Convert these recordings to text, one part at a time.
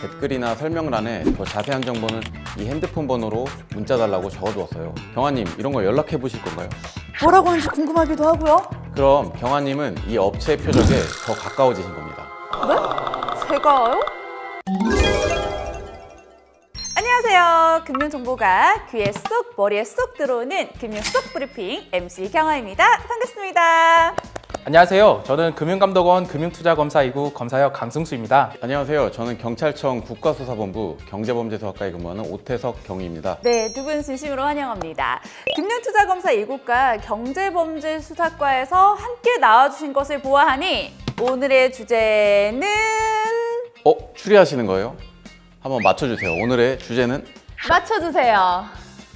댓글이나 설명란에 더 자세한 정보는 이 핸드폰 번호로 문자 달라고 적어두었어요. 경아님, 이런 거 연락해 보실 건가요? 뭐라고 하는지 궁금하기도 하고요. 그럼 경아님은 이 업체 표적에 더 가까워지신 겁니다. 네? 제가요? 안녕하세요. 금융정보가 귀에 쏙 머리에 쏙 들어오는 금융 쏙 브리핑 MC 경아입니다. 반갑습니다. 안녕하세요. 저는 금융감독원 금융투자검사2구 검사역 강승수입니다. 안녕하세요. 저는 경찰청 국가수사본부 경제범죄수사과에 근무하는 오태석 경위입니다. 네, 두 분 진심으로 환영합니다. 금융투자검사 2국과 경제범죄수사과에서 함께 나와주신 것을 보아하니 오늘의 주제는 어? 추리하시는 거예요? 한번 맞춰주세요. 오늘의 주제는 맞춰주세요.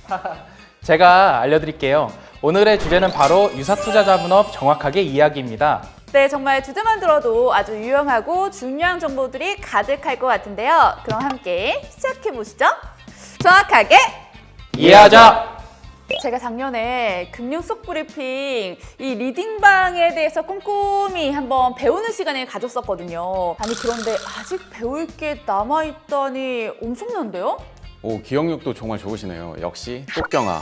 제가 알려드릴게요. 오늘의 주제는 바로 유사투자자문업 정확하게 이야기입니다. 네, 정말 주제만 들어도 아주 유용하고 중요한 정보들이 가득할 것 같은데요. 그럼 함께 시작해 보시죠. 정확하게 이해하자! 제가 작년에 금융 속 브리핑 이 리딩방에 대해서 꼼꼼히 한번 배우는 시간을 가졌었거든요. 아니 그런데 아직 배울 게 남아 있다니 엄청난데요? 오 기억력도 정말 좋으시네요. 역시 똑경아.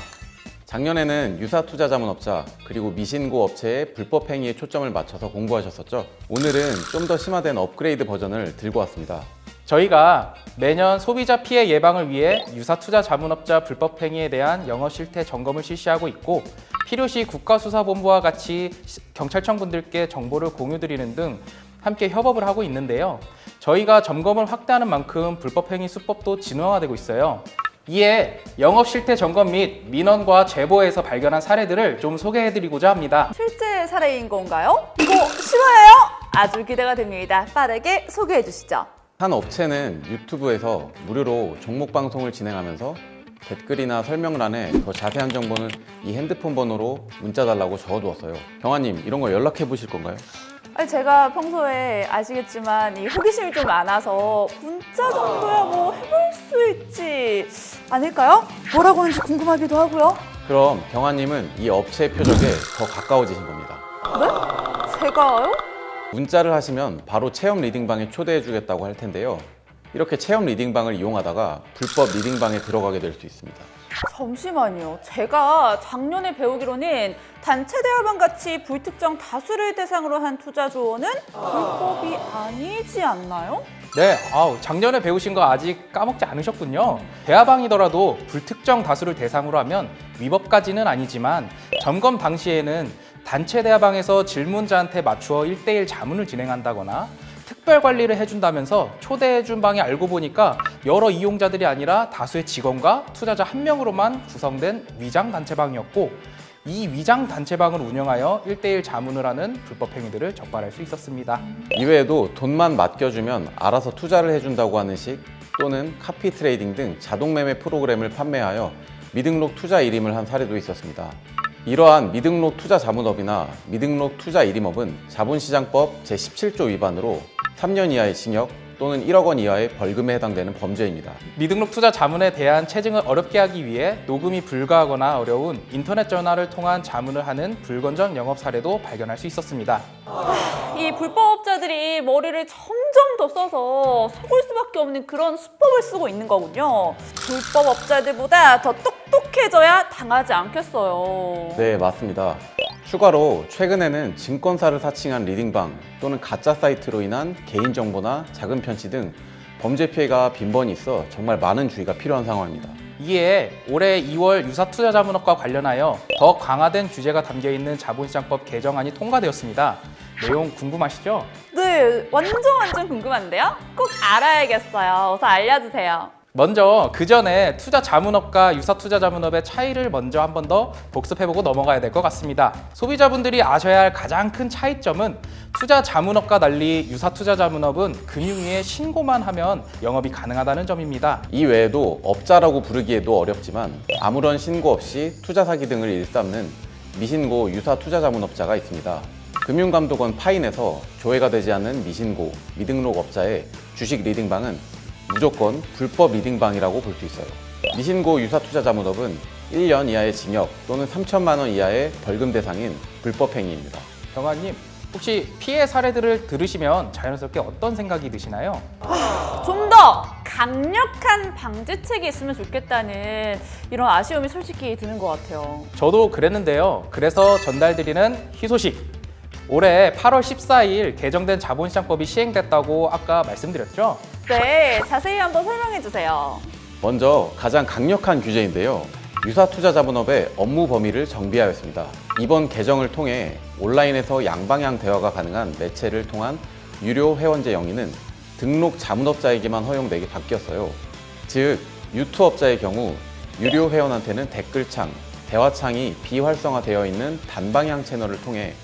작년에는 유사 투자 자문업자 그리고 미신고 업체의 불법 행위에 초점을 맞춰서 공부하셨었죠. 오늘은 좀 더 심화된 업그레이드 버전을 들고 왔습니다. 저희가 매년 소비자 피해 예방을 위해 유사투자 자문업자 불법 행위에 대한 영업 실태 점검을 실시하고 있고 필요시 국가수사본부와 같이 시- 경찰청 분들께 정보를 공유드리는 등 함께 협업을 하고 있는데요. 저희가 점검을 확대하는 만큼 불법 행위 수법도 진화되고 있어요. 이에 영업 실태 점검 및 민원과 제보에서 발견한 사례들을 좀 소개해드리고자 합니다. 실제 사례인 건가요? 이거 실화예요? 아주 기대가 됩니다. 빠르게 소개해 주시죠. 한 업체는 유튜브에서 무료로 종목 방송을 진행하면서 댓글이나 설명란에 더 자세한 정보는 이 핸드폰 번호로 문자 달라고 적어두었어요. 경아님, 이런 거 연락해 보실 건가요? 아니 제가 평소에 아시겠지만 이 호기심이 좀 많아서 문자 정도야 뭐 해볼 수 있지 않을까요? 뭐라고 하는지 궁금하기도 하고요. 그럼 경아님은 이 업체 표적에 더 가까워지신 겁니다. 네? 제가요? 문자를 하시면 바로 체험 리딩방에 초대해 주겠다고 할 텐데요. 이렇게 체험 리딩방을 이용하다가 불법 리딩방에 들어가게 될 수 있습니다. 잠시만요. 제가 작년에 배우기로는 단체 대화방 같이 불특정 다수를 대상으로 한 투자 조언은 불법이 아니지 않나요? 네, 아우, 작년에 배우신 거 아직 까먹지 않으셨군요. 대화방이더라도 불특정 다수를 대상으로 하면 위법까지는 아니지만 점검 당시에는 단체 대화방에서 질문자한테 맞추어 1대1 자문을 진행한다거나 특별 관리를 해준다면서 초대해준 방이 알고 보니까 여러 이용자들이 아니라 다수의 직원과 투자자 한 명으로만 구성된 위장 단체방이었고 이 위장 단체방을 운영하여 1대1 자문을 하는 불법 행위들을 적발할 수 있었습니다. 이외에도 돈만 맡겨주면 알아서 투자를 해준다고 하는 식 또는 카피 트레이딩 등 자동 매매 프로그램을 판매하여 미등록 투자 일임을 한 사례도 있었습니다. 이러한 미등록 투자 자문업이나 미등록 투자 일임업은 자본시장법 제17조 위반으로 3년 이하의 징역 또는 1억 원 이하의 벌금에 해당되는 범죄입니다. 미등록 투자 자문에 대한 체증을 어렵게 하기 위해 녹음이 불가하거나 어려운 인터넷 전화를 통한 자문을 하는 불건전 영업 사례도 발견할 수 있었습니다. 이 불법업자들이 머리를 점점 더 써서 속을 수밖에 없는 그런 수법을 쓰고 있는 거군요. 불법업자들보다 더 똑똑해져야 당하지 않겠어요. 네, 맞습니다. 추가로 최근에는 증권사를 사칭한 리딩방 또는 가짜 사이트로 인한 개인정보나 자금 편취 등 범죄 피해가 빈번히 있어 정말 많은 주의가 필요한 상황입니다. 이에 올해 2월 유사 투자 자문업과 관련하여 더 강화된 규제가 담겨 있는 자본시장법 개정안이 통과되었습니다. 내용 궁금하시죠? 네, 완전 완전 궁금한데요? 꼭 알아야겠어요. 어서 알려주세요. 먼저 그 전에 투자 자문업과 유사 투자 자문업의 차이를 먼저 한 번 더 복습해보고 넘어가야 될 것 같습니다. 소비자분들이 아셔야 할 가장 큰 차이점은 투자 자문업과 달리 유사 투자 자문업은 금융위에 신고만 하면 영업이 가능하다는 점입니다. 이 외에도 업자라고 부르기에도 어렵지만 아무런 신고 없이 투자 사기 등을 일삼는 미신고 유사 투자 자문업자가 있습니다. 금융감독원 파인에서 조회가 되지 않는 미신고, 미등록 업자의 주식 리딩방은 무조건 불법 리딩방이라고 볼 수 있어요. 미신고 유사 투자 자문업은 1년 이하의 징역 또는 3천만 원 이하의 벌금 대상인 불법 행위입니다. 경아님, 혹시 피해 사례들을 들으시면 자연스럽게 어떤 생각이 드시나요? 좀 더 강력한 방지책이 있으면 좋겠다는 이런 아쉬움이 솔직히 드는 것 같아요. 저도 그랬는데요. 그래서 전달드리는 희소식. 올해 8월 14일 개정된 자본시장법이 시행됐다고 아까 말씀드렸죠. 네, 자세히 한번 설명해 주세요. 먼저 가장 강력한 규제인데요. 유사투자자문업의 업무 범위를 정비하였습니다. 이번 개정을 통해 온라인에서 양방향 대화가 가능한 매체를 통한 유료 회원제 영위는 등록 자문업자에게만 허용되게 바뀌었어요. 즉, 유투업자의 경우 유료 회원한테는 댓글창, 대화창이 비활성화되어 있는 단방향 채널을 통해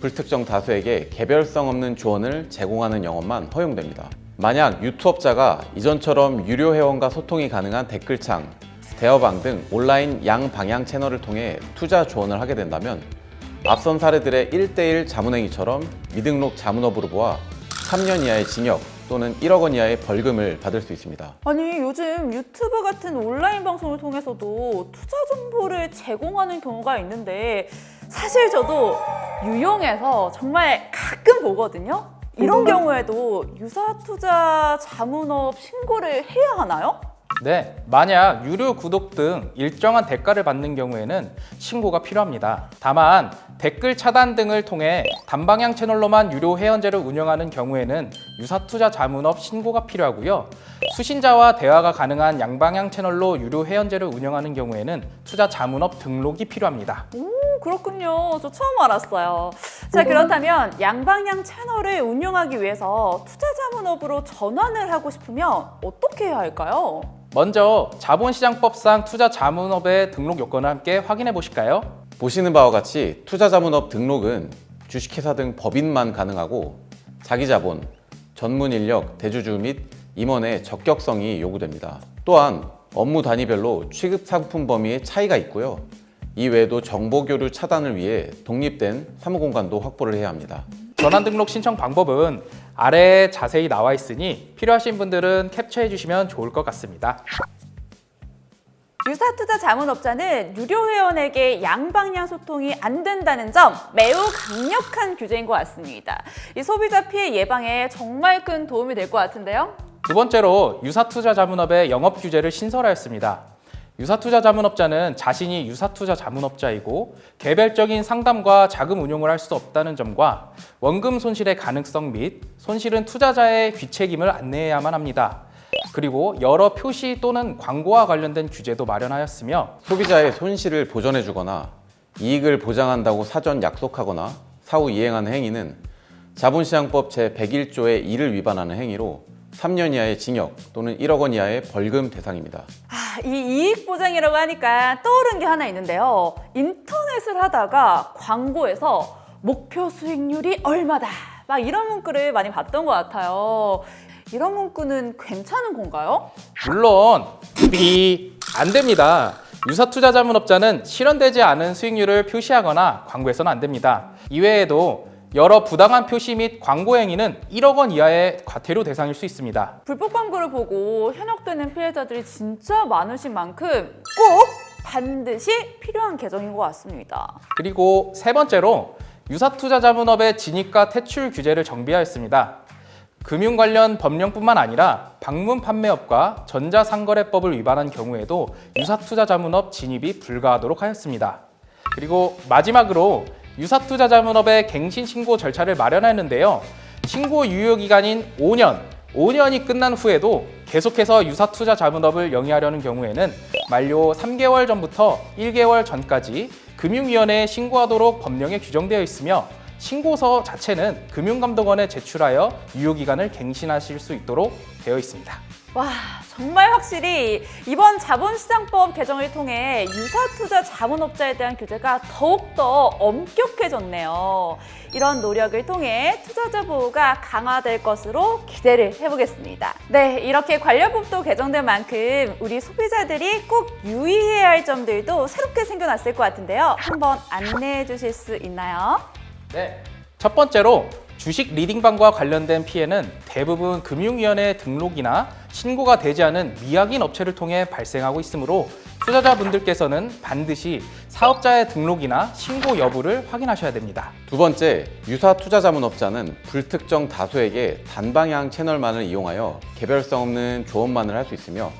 불특정 다수에게 개별성 없는 조언을 제공하는 영업만 허용됩니다. 만약 유튜업자가 이전처럼 유료 회원과 소통이 가능한 댓글창, 대화방 등 온라인 양방향 채널을 통해 투자 조언을 하게 된다면 앞선 사례들의 1대1 자문행위처럼 미등록 자문업으로 보아 3년 이하의 징역 또는 1억 원 이하의 벌금을 받을 수 있습니다. 아니 요즘 유튜브 같은 온라인 방송을 통해서도 투자 정보를 제공하는 경우가 있는데 사실 저도 유용해서 정말 가끔 보거든요. 이런 경우에도 유사투자 자문업 신고를 해야 하나요? 네, 만약 유료 구독 등 일정한 대가를 받는 경우에는 신고가 필요합니다. 다만 댓글 차단 등을 통해 단방향 채널로만 유료 회원제를 운영하는 경우에는 유사투자 자문업 신고가 필요하고요. 수신자와 대화가 가능한 양방향 채널로 유료 회원제를 운영하는 경우에는 투자 자문업 등록이 필요합니다. 오 그렇군요. 저 처음 알았어요. 자 그렇다면 양방향 채널을 운영하기 위해서 투자 자문업으로 전환을 하고 싶으면 어떻게 해야 할까요? 먼저 자본시장법상 투자 자문업의 등록 요건을 함께 확인해 보실까요? 보시는 바와 같이 투자자문업 등록은 주식회사 등 법인만 가능하고 자기자본, 전문 인력, 대주주 및 임원의 적격성이 요구됩니다. 또한 업무 단위별로 취급 상품 범위의 차이가 있고요. 이 외에도 정보 교류 차단을 위해 독립된 사무공간도 확보를 해야 합니다. 전환 등록 신청 방법은 아래에 자세히 나와 있으니 필요하신 분들은 캡처해 주시면 좋을 것 같습니다. 유사투자 자문업자는 유료 회원에게 양방향 소통이 안 된다는 점 매우 강력한 규제인 것 같습니다. 이 소비자 피해 예방에 정말 큰 도움이 될 것 같은데요. 두 번째로 유사투자 자문업의 영업 규제를 신설하였습니다. 유사투자 자문업자는 자신이 유사투자 자문업자이고 개별적인 상담과 자금 운용을 할 수 없다는 점과 원금 손실의 가능성 및 손실은 투자자의 귀책임을 안내해야만 합니다. 그리고 여러 표시 또는 광고와 관련된 규제도 마련하였으며 소비자의 손실을 보전해주거나 이익을 보장한다고 사전 약속하거나 사후 이행하는 행위는 자본시장법 제101조의 2를 위반하는 행위로 3년 이하의 징역 또는 1억 원 이하의 벌금 대상입니다. 아, 이 이익 보장이라고 하니까 떠오른 게 하나 있는데요. 인터넷을 하다가 광고에서 목표 수익률이 얼마다 막 이런 문구를 많이 봤던 것 같아요. 이런 문구는 괜찮은 건가요? 물론 삐안 됩니다. 유사 투자 자문업자는 실현되지 않은 수익률을 표시하거나 광고해서는 안 됩니다. 이외에도 여러 부당한 표시 및 광고 행위는 1억 원 이하의 과태료 대상일 수 있습니다. 불법 광고를 보고 현혹되는 피해자들이 진짜 많으신 만큼 꼭 반드시 필요한 개정인 것 같습니다. 그리고 세 번째로 유사투자 자문업의 진입과 퇴출 규제를 정비하였습니다. 금융 관련 법령뿐만 아니라 방문 판매업과 전자상거래법을 위반한 경우에도 유사투자 자문업 진입이 불가하도록 하였습니다. 그리고 마지막으로 유사투자 자문업의 갱신 신고 절차를 마련하였는데요. 신고 유효 기간인 5년, 5년이 끝난 후에도 계속해서 유사투자 자문업을 영위하려는 경우에는 만료 3개월 전부터 1개월 전까지 금융위원회에 신고하도록 법령에 규정되어 있으며 신고서 자체는 금융감독원에 제출하여 유효기간을 갱신하실 수 있도록 되어 있습니다. 와 정말 확실히 이번 자본시장법 개정을 통해 유사투자 자문업자에 대한 규제가 더욱더 엄격해졌네요. 이런 노력을 통해 투자자 보호가 강화될 것으로 기대를 해보겠습니다. 네, 이렇게 관련법도 개정된 만큼 우리 소비자들이 꼭 유의해야 할 점들도 새롭게 생겨났을 것 같은데요. 한번 안내해 주실 수 있나요? 네. 첫 번째로 주식 리딩방과 관련된 피해는 대부분 금융위원회 등록이나 신고가 되지 않은 미확인 업체를 통해 발생하고 있으므로 투자자분들께서는 반드시 사업자의 등록이나 신고 여부를 확인하셔야 됩니다. 두 번째, 유사 투자 자문업자는 불특정 다수에게 단방향 채널만을 이용하여 개별성 없는 조언만을 할 수 있으며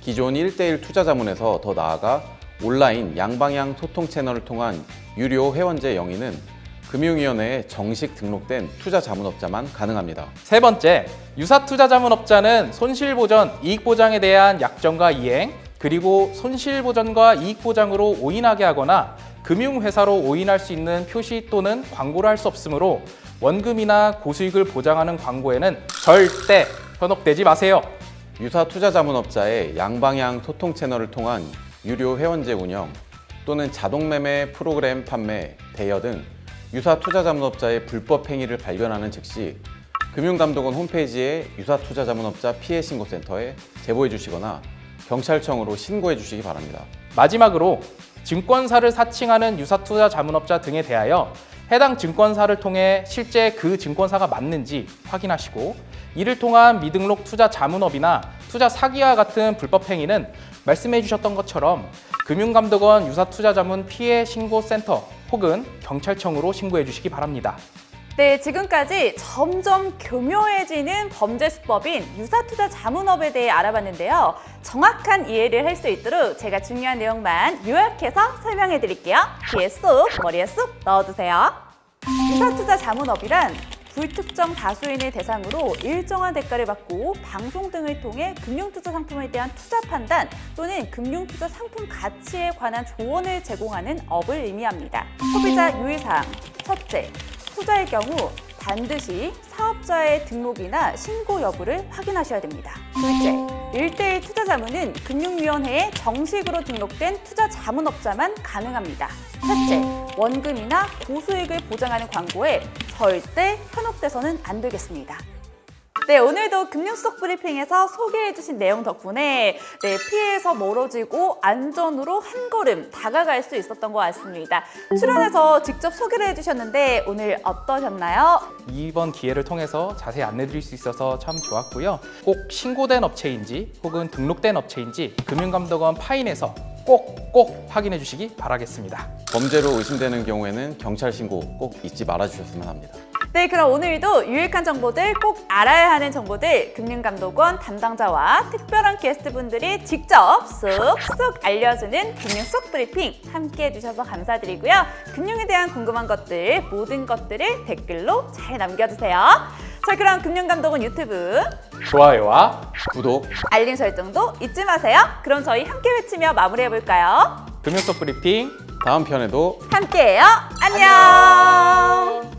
기존 1대1 투자 자문에서 더 나아가 온라인 양방향 소통 채널을 통한 유료 회원제 영위는 금융위원회에 정식 등록된 투자 자문업자만 가능합니다. 세 번째, 유사 투자 자문업자는 손실 보전, 이익 보장에 대한 약정과 이행, 그리고 손실 보전과 이익 보장으로 오인하게 하거나 금융회사로 오인할 수 있는 표시 또는 광고를 할 수 없으므로 원금이나 고수익을 보장하는 광고에는 절대 현혹되지 마세요. 유사 투자 자문업자의 양방향 소통 채널을 통한 유료 회원제 운영 또는 자동 매매 프로그램 판매, 대여 등 유사 투자 자문업자의 불법 행위를 발견하는 즉시 금융감독원 홈페이지에 유사 투자 자문업자 피해 신고센터에 제보해 주시거나 경찰청으로 신고해 주시기 바랍니다. 마지막으로 증권사를 사칭하는 유사 투자 자문업자 등에 대하여 해당 증권사를 통해 실제 그 증권사가 맞는지 확인하시고 이를 통한 미등록 투자 자문업이나 투자 사기와 같은 불법 행위는 말씀해 주셨던 것처럼 금융감독원 유사 투자 자문 피해 신고 센터 혹은 경찰청으로 신고해 주시기 바랍니다. 네, 지금까지 점점 교묘해지는 범죄 수법인 유사투자 자문업에 대해 알아봤는데요. 정확한 이해를 할 수 있도록 제가 중요한 내용만 요약해서 설명해 드릴게요. 귀에 쏙, 머리에 쏙 넣어두세요. 유사투자 자문업이란 불특정 다수인을 대상으로 일정한 대가를 받고 방송 등을 통해 금융투자 상품에 대한 투자 판단 또는 금융투자 상품 가치에 관한 조언을 제공하는 업을 의미합니다. 소비자 유의사항 첫째, 투자의 경우 반드시 사업자의 등록이나 신고 여부를 확인하셔야 됩니다. 둘째, 일대일 투자 자문은 금융위원회에 정식으로 등록된 투자 자문업자만 가능합니다. 셋째, 원금이나 고수익을 보장하는 광고에 절대 현혹돼서는 안 되겠습니다. 네, 오늘도 금융 속 브리핑에서 소개해주신 내용 덕분에 네, 피해에서 멀어지고 안전으로 한 걸음 다가갈 수 있었던 것 같습니다. 출연해서 직접 소개를 해주셨는데 오늘 어떠셨나요? 이번 기회를 통해서 자세히 안내 드릴 수 있어서 참 좋았고요. 꼭 신고된 업체인지 혹은 등록된 업체인지 금융감독원 파인에서 꼭꼭 확인해 주시기 바라겠습니다. 범죄로 의심되는 경우에는 경찰 신고 꼭 잊지 말아 주셨으면 합니다. 네, 그럼 오늘도 유익한 정보들 꼭 알아야 하는 정보들 금융감독원 담당자와 특별한 게스트분들이 직접 쏙쏙 알려주는 금융 속 브리핑 함께 해주셔서 감사드리고요. 금융에 대한 궁금한 것들 모든 것들을 댓글로 잘 남겨주세요. 자, 그럼 금융감독원 유튜브 좋아요와 구독, 알림 설정도 잊지 마세요. 그럼 저희 함께 외치며 마무리해 볼까요? 금융 속 브리핑 다음 편에도 함께해요. 안녕.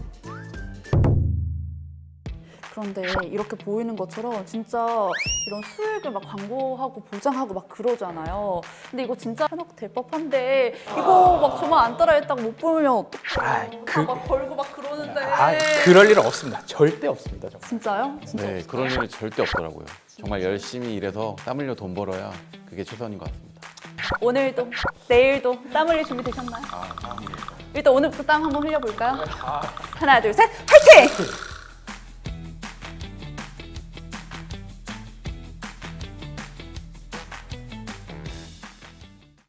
그런데 이렇게 보이는 것처럼 진짜 이런 수익을 막 광고하고 보장하고 막 그러잖아요. 근데 이거 진짜 현혹 될 법한데 이거 막 저만 안 따라했다고 못 보면 어떡해. 아, 그, 막 벌고 막 그러는데. 아, 그럴 일은 없습니다. 절대 없습니다. 정말. 진짜요? 진짜 네, 그런 일이 절대 없더라고요. 정말 열심히 일해서 땀 흘려 돈 벌어야 그게 최선인 것 같습니다. 오늘도 내일도 땀 흘릴 준비 되셨나요? 일단 오늘부터 땀 한번 흘려볼까요? 하나 둘 셋, 화이팅!